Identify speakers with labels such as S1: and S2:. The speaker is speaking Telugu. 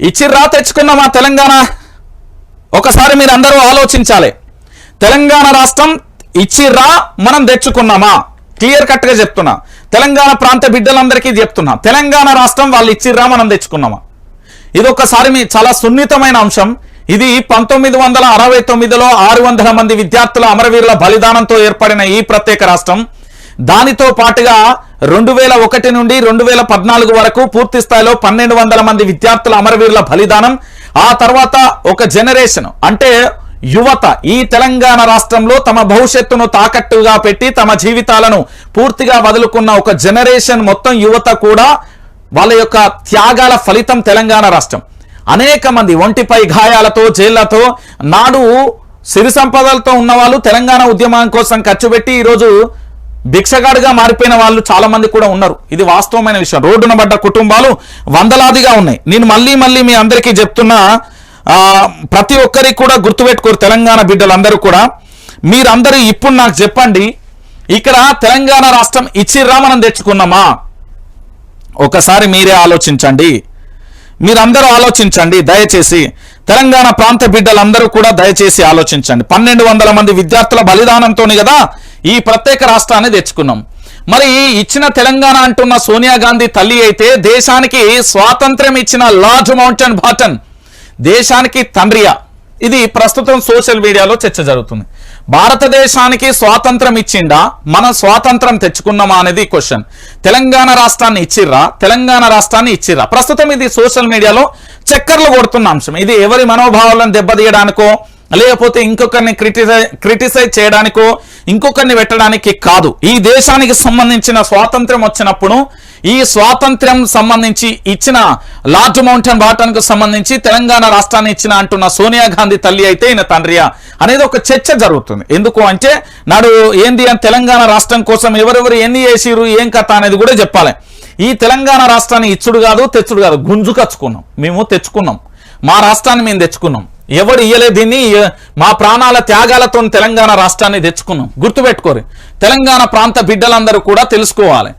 S1: ఇచ్చిర్రా తెచ్చుకున్నామా తెలంగాణ ఒకసారి మీరు అందరూ ఆలోచించాలి. తెలంగాణ రాష్ట్రం ఇచ్చిర్రా మనం తెచ్చుకున్నామా? క్లియర్ కట్గా చెప్తున్నా. తెలంగాణ ప్రాంత బిడ్డలందరికీ చెప్తున్నా. తెలంగాణ రాష్ట్రం వాళ్ళు ఇచ్చిర్రా మనం తెచ్చుకున్నామా? ఇది ఒకసారి మీ చాలా సున్నితమైన అంశం. ఇది పంతొమ్మిది వందల అరవై తొమ్మిదిలో ఆరు వందల మంది విద్యార్థుల అమరవీరుల బలిదానంతో ఏర్పడిన ఈ ప్రత్యేక రాష్ట్రం. దానితో పాటుగా రెండు వేల ఒకటి నుండి రెండు వేల పద్నాలుగు వరకు పూర్తి స్థాయిలో పన్నెండు వందల మంది విద్యార్థుల అమరవీరుల బలిదానం ఆ తర్వాత ఒక జనరేషన్ అంటే యువత ఈ తెలంగాణ రాష్ట్రంలో తమ భవిష్యత్తును తాకట్టుగా పెట్టి తమ జీవితాలను పూర్తిగా వదులుకున్న ఒక జనరేషన్ మొత్తం యువత కూడా వాళ్ళ యొక్క త్యాగాల ఫలితం తెలంగాణ రాష్ట్రం. అనేక మంది ఒంటిపై గాయాలతో జైళ్ళతో నాడు సిరి సంపదలతో ఉన్న వాళ్ళు తెలంగాణ ఉద్యమం కోసం ఖర్చు పెట్టి ఈరోజు భిక్షగాడిగా మారిపోయిన వాళ్ళు చాలా మంది కూడా ఉన్నారు. ఇది వాస్తవమైన విషయం. రోడ్డున పడ్డ కుటుంబాలు వందలాదిగా ఉన్నాయి. నేను మళ్ళీ మళ్ళీ మీ అందరికీ చెప్తున్నా ప్రతి ఒక్కరికి కూడా గుర్తుపెట్టుకోరు తెలంగాణ బిడ్డలందరూ కూడా. మీరందరూ ఇప్పుడు నాకు చెప్పండి ఇక్కడ తెలంగాణ రాష్ట్రం ఇచ్చిర్రా మనం తెచ్చుకున్నామా? ఒకసారి మీరే ఆలోచించండి. మీరందరూ ఆలోచించండి దయచేసి. తెలంగాణ ప్రాంత బిడ్డలందరూ కూడా దయచేసి ఆలోచించండి. పన్నెండు వందల మంది విద్యార్థుల బలిదానంతోనే కదా ఈ ప్రత్యేక రాష్ట్రాన్ని తెచ్చుకున్నాం. మరి ఇచ్చిన తెలంగాణ అంటున్న సోనియా గాంధీ తల్లి అయితే దేశానికి స్వాతంత్ర్యం ఇచ్చిన లార్జ్ మౌంటైన్ బాటన్ దేశానికి తండ్రియా? ఇది ప్రస్తుతం సోషల్ మీడియాలో చర్చ జరుగుతుంది. భారతదేశానికి స్వాతంత్రం ఇచ్చిండా మనం స్వాతంత్రం తెచ్చుకున్నామా అనేది క్వశ్చన్ తెలంగాణ రాష్ట్రాన్ని ఇచ్చిర్రా? తెలంగాణ రాష్ట్రాన్ని ఇచ్చిర్రా? ప్రస్తుతం ఇది సోషల్ మీడియాలో చక్కర్లు కొడుతున్న అంశం. ఇది ఎవరి మనోభావాలను దెబ్బతీయడానికో లేకపోతే ఇంకొకరిని క్రిటిసైజ్ క్రిటిసైజ్ చేయడానికో ఇంకొకరిని పెట్టడానికి కాదు. ఈ దేశానికి సంబంధించిన స్వాతంత్ర్యం వచ్చినప్పుడు ఈ స్వాతంత్ర్యం సంబంధించి ఇచ్చిన లార్జ్ మౌంటైన్ బాటన్కు సంబంధించి తెలంగాణ రాష్ట్రాన్ని ఇచ్చిన అంటున్న సోనియా గాంధీ తల్లి అయితే ఈయన తండ్రియా అనేది ఒక చర్చ జరుగుతుంది. ఎందుకు అంటే నాడు ఏంది అని తెలంగాణ రాష్ట్రం కోసం ఎవరెవరు ఎన్ని చేసిరు ఏం కథ అనేది కూడా చెప్పాలి. ఈ తెలంగాణ రాష్ట్రాన్ని ఇచ్చుడు కాదు తెచ్చుడు కాదు. గుంజుకచ్చుకున్నాం మేము తెచ్చుకున్నాం. మా రాష్ట్రాన్ని మేము తెచ్చుకున్నాం. ఎవరు ఇయ్యలే దీన్ని? మా ప్రాణాల త్యాగాలతో తెలంగాణ రాష్ట్రాన్ని తెచ్చుకున్నాం. గుర్తుపెట్టుకోరు. తెలంగాణ ప్రాంత బిడ్డలందరూ కూడా తెలుసుకోవాలి.